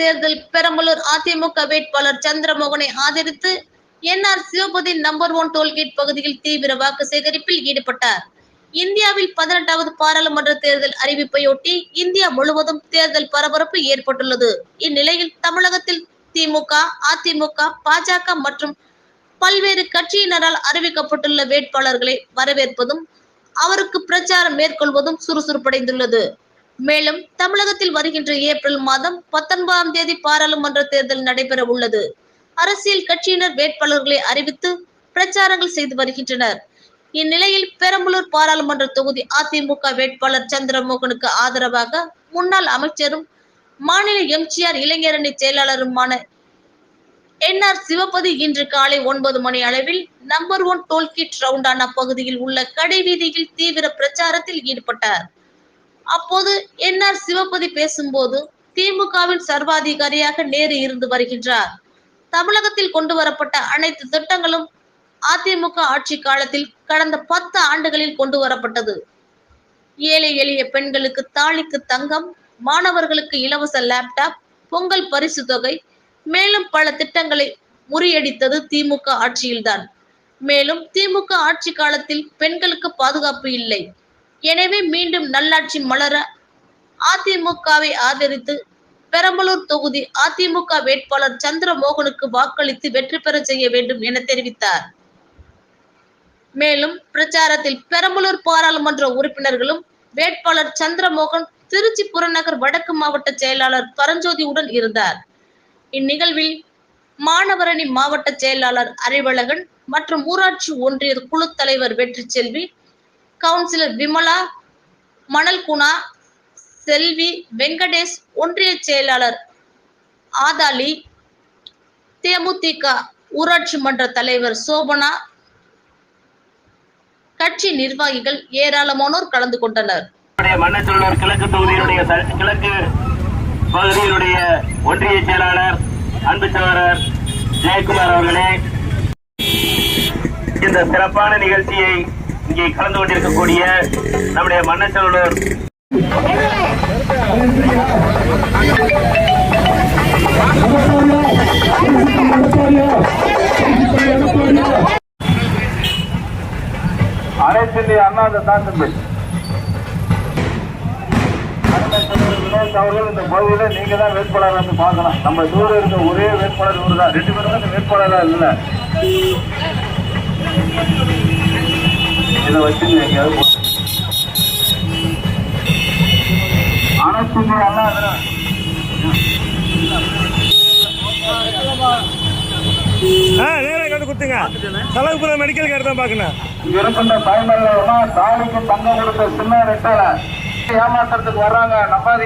தேர்தல் பெரம்பலூர் அதிமுக வேட்பாளர் சந்திரமோகனை ஆதரித்து NR Sivapathi number one tollgate பகுதியில் தீவிர வாக்கு சேகரிப்பில் ஈடுபட்டார். இந்தியாவில் பதினெட்டாவது பாராளுமன்ற தேர்தல் அறிவிப்பையொட்டி இந்தியா முழுவதும் தேர்தல் பரபரப்பு ஏற்பட்டுள்ளது. இந்நிலையில் தமிழகத்தில் திமுக அதிமுக பாஜக மற்றும் பல்வேறு கட்சியினரால் அறிவிக்கப்பட்டுள்ள வேட்பாளர்களை வரவேற்பதும் அவருக்கு பிரச்சாரம் மேற்கொள்வதும் சுறுசுறுப்படைந்துள்ளது. மேலும் தமிழகத்தில் வருகின்ற ஏப்ரல் மாதம் பத்தொன்பதாம் தேதி பாராளுமன்ற தேர்தல் நடைபெற உள்ளது. அரசியல் கட்சியினர் வேட்பாளர்களை அறிவித்து பிரச்சாரங்கள் செய்து வருகின்றனர். இந்நிலையில் பெரம்பலூர் பாராளுமன்ற தொகுதி அதிமுக வேட்பாளர் சந்திரமோகனுக்கு ஆதரவாக முன்னாள் அமைச்சரும் மாநில எம்ஜிஆர் இளைஞரணி செயலாளருமான என்ஆர் சிவபதி இன்று காலை ஒன்பது மணி அளவில் நம்பர் ஒன் டோல்கிட் ரவுண்டானா பகுதியில் உள்ள கடைவீதியில் தீவிர பிரச்சாரத்தில் ஈடுபட்டார். அப்போது என்ஆர் சிவபதி பேசும்போது திமுகவின் சர்வாதிகாரியாக நேரு இருந்து வருகின்றார். தமிழகத்தில் கொண்டு வரப்பட்ட அனைத்து திட்டங்களும் அதிமுக ஆட்சி காலத்தில் கடந்த பத்து ஆண்டுகளில் கொண்டு வரப்பட்டது ஏழை எளிய பெண்களுக்கு தாலிக்கு தங்கம் மாணவர்களுக்கு இலவச லேப்டாப் பொங்கல் பரிசு தொகை மேலும் பல திட்டங்களை முறியடித்தது திமுக ஆட்சியில்தான். மேலும் திமுக ஆட்சி காலத்தில் பெண்களுக்கு பாதுகாப்பு இல்லை. எனவே மீண்டும் நல்லாட்சி மலர அதிமுகவை ஆதரித்து பெரம்பலூர் தொகுதி அதிமுக வேட்பாளர் சந்திரமோகனுக்கு வாக்களித்து வெற்றி பெற செய்ய வேண்டும் என தெரிவித்தார். மேலும் பிரச்சாரத்தில் பெரம்பலூர் பாராளுமன்ற உறுப்பினர்களும் வேட்பாளர் சந்திரமோகன் திருச்சி புறநகர் வடக்கு மாவட்ட செயலாளர் பரஞ்சோதியுடன் இருந்தார். இந்நிகழ்வில் மாணவரணி மாவட்ட செயலாளர் அறிவழகன் மற்றும் ஊராட்சி ஒன்றிய குழு தலைவர் வெற்றி செல்வி கவுன்சிலர் விமலா மணல்குணா செல்வி வெங்கடேஷ் ஒன்றிய செயலாளர் ஆதாலி தேமுதிக ஊராட்சி மன்ற தலைவர் சோபனா கட்சி நிர்வாகிகள் ஏராளமானோர் கலந்து கொண்டனர். நம்முடைய கிழக்கு தொகுதியினுடைய கிழக்கு பகுதியினுடைய ஒன்றிய செயலாளர் அன்பு சகோதரர் ஜெயக்குமார் அவர்களே இந்த சிறப்பான நிகழ்ச்சியை இங்கே கலந்து கொண்டிருக்கக்கூடிய நம்முடைய மன்னச்சலூர் அனைத்து இந்திய அண்ணா தான் தம்பி அவர்கள் இந்த பகுதியில் நீங்க தான் வேட்பாளர் வந்து பார்க்கலாம். நம்ம தூரம் இருக்க ஒரே வேட்பாளர் இவரு தான் ரெண்டு பேரும் வேட்பாளராக இல்லை. இதை வச்சு எங்கேயாவது போ- அனைத்து இந்திய அண்ணா திராவிட ஆ நேராக கொண்டு கொடுத்துங்க. தலகுப்புற மெடிக்கல் கார்டு தான் பார்க்கணும். இருக்கின்ற தாய்மர்கள் தாலிக்கு தங்கம் கொடுத்த சின்ன ரெட்டால ஏமாத்துறதுக்கு வர்றாங்க. நம்பாதீங்க.